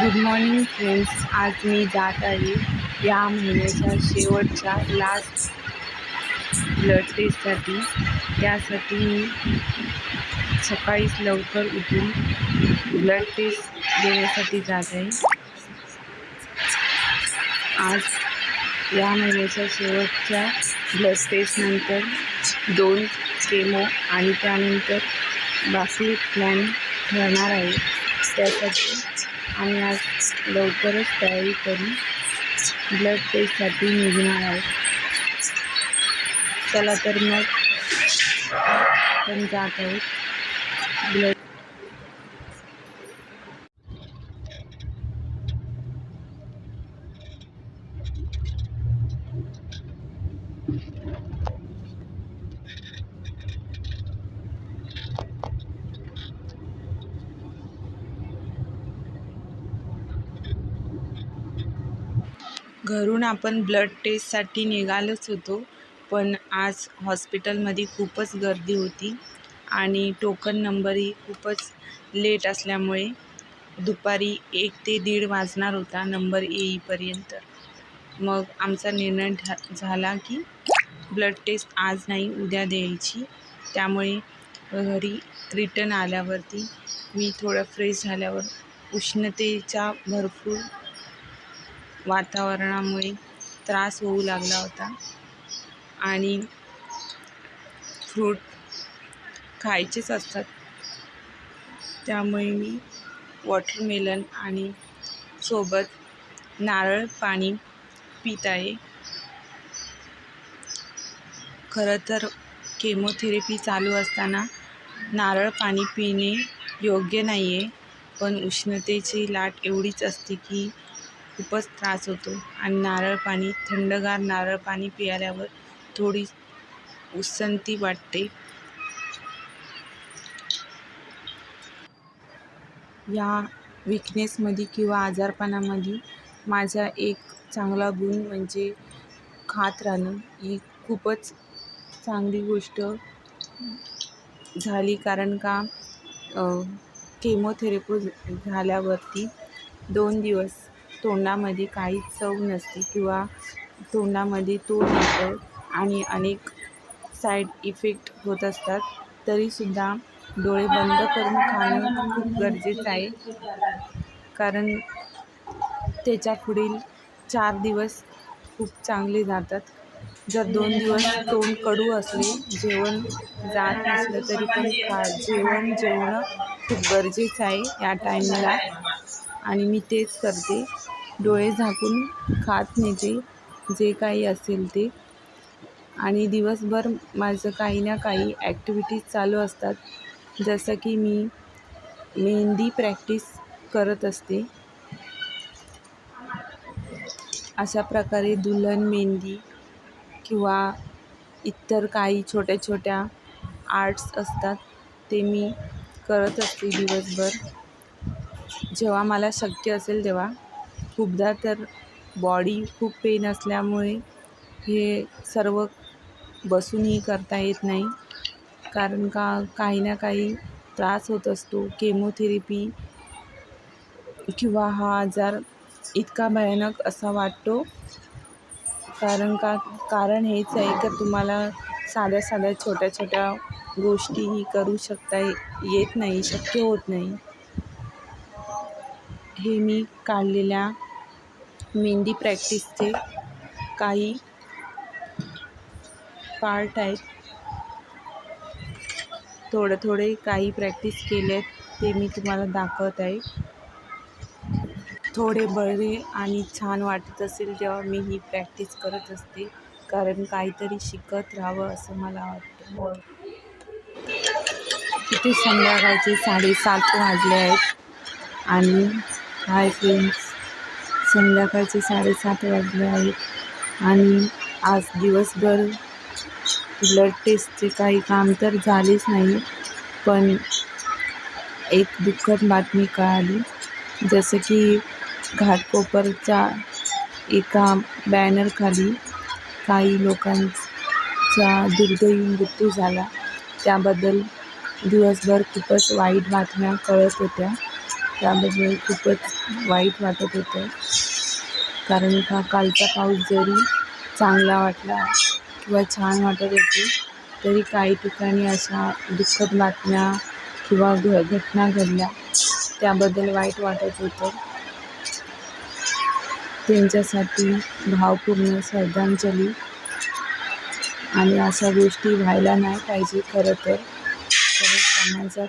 Good morning friends आज मी जात आहे या महिन्याच्या शेवटच्या लास्ट ब्लड टेस्टसाठी त्यासाठी मी सकाळीच लवकर उठून ब्लड टेस्ट देण्यासाठी जात आहे. आज या महिन्याच्या शेवटच्या ब्लड टेस्टनंतर दोन केमो आणि त्यानंतर बाकी प्लॅन ठरणार आहे. त्यासाठी आणि आज लवकरच तयारी करून ब्लड टेस्टसाठी निघणार आहोत चला तर मग पण जात आहोत. ब्लड घरून आपण ब्लड टेस्टसाठी निघालोच होतो. पण आज हॉस्पिटलमध्ये खूपच गर्दी होती. आणि टोकन नंबरही खूपच लेट असल्यामुळे दुपारी एक ते दीड वाजणार होता नंबर येईपर्यंत. मग आमचा निर्णय झाला की ब्लड टेस्ट आज नाही उद्या द्यायची. त्यामुळे घरी रिटर्न आल्यावरती मी थोडं फ्रेश झाल्यावर उष्णतेच्या भरपूर वातावरणामुळे त्रास होऊ लागला होता. आणि फ्रूट खायचेच असतात. त्यामुळे मी वॉटरमेलन आणि सोबत नारळ पाणी पित आहे. खरं तर केमोथेरपी चालू असताना नारळ पाणी पिणे योग्य नाही आहे पण उष्णतेची लाट एवढीच असते की खूपच त्रास होतो. आणि नारळ पाणी थंडगार नारळ पाणी पियाल्यावर थोडी उसंती वाटते. या विकनेसमध्ये किंवा आजारपणामध्ये माझा एक चांगला गुण म्हणजे खात राहणं ही खूपच चांगली गोष्ट झाली. कारण का केमोथेरपी झाल्यावरती दोन दिवस तोंडामध्ये काहीच चव नसते किंवा तोंडामध्ये तोड येतं आणि अनेक साईड इफेक्ट होत असतात तरीसुद्धा डोळे बंद करून खाणं खूप गरजेचं आहे. कारण त्याच्या पुढील चार दिवस खूप चांगले जातात. जर दोन दिवस तोंड कडू असले जेवण जात नसलं तरी पण खा जेवण जेवणं खूप गरजेचं आहे या टाईमला आणि मी तेच करते. डोळे झाकून खात नेते जे काही असेल ते. आणि दिवसभर माझं काही ना काही ॲक्टिव्हिटीज चालू असतात. जसं की मी मेहंदी प्रॅक्टिस करत असते. अशा प्रकारे दुल्हन मेहंदी किंवा इतर काही छोट्या छोट्या आर्ट्स असतात ते मी करत असते दिवसभर. जेव्हा मला शक्य असेल तेव्हा. खूपदा तर बॉडी खूप पेन असल्यामुळे हे सर्व बसूनही करता येत नाही. कारण का काही ना काही त्रास होत असतो. केमोथेरपी किंवा हा आजार इतका भयानक असा वाटतो. कारण का कारण हेच आहे का तुम्हाला साध्या साध्या छोट्या छोट्या गोष्टीही करू शकता येत नाही शक्य होत नाही. हे मी काढलेल्या मेहंदी प्रॅक्टिसचे काही पार्ट आहेत. थोडे थोडे काही प्रॅक्टिस केलेत ते मी तुम्हाला दाखवत आहे. थोडे बरे आणि छान वाटत असेल तेव्हा मी ही प्रॅक्टिस करत असते कारण काहीतरी शिकत राहावं असं मला वाटतं. इथे संध्याकाळचे साडेसात वाजले आहेत आणि हाय फ्रेंड्स संध्याकाळचे साडेसात वाजले आहेत आणि आज दिवसभर ब्लड टेस्टचे काही काम तर झालेच नाही पण एक दुःखद बातमी कळाली. जसं की घाटकोपरच्या एका बॅनरखाली काही लोकांचा दुर्दैवी मृत्यू झाला. त्याबद्दल दिवसभर खूपच वाईट बातम्या कळत होत्या. त्याबद्दल खूपच वाईट वाटत होतं. कारण का कालचा पाऊस जरी चांगला वाटला किंवा छान वाटत होती तरी काही ठिकाणी अशा दुःखद बातम्या किंवा घ घटना घडल्या. त्याबद्दल वाईट वाटत होतं. त्यांच्यासाठी भावपूर्ण श्रद्धांजली. आणि अशा गोष्टी व्हायला नाही पाहिजे खरं तर. समाजात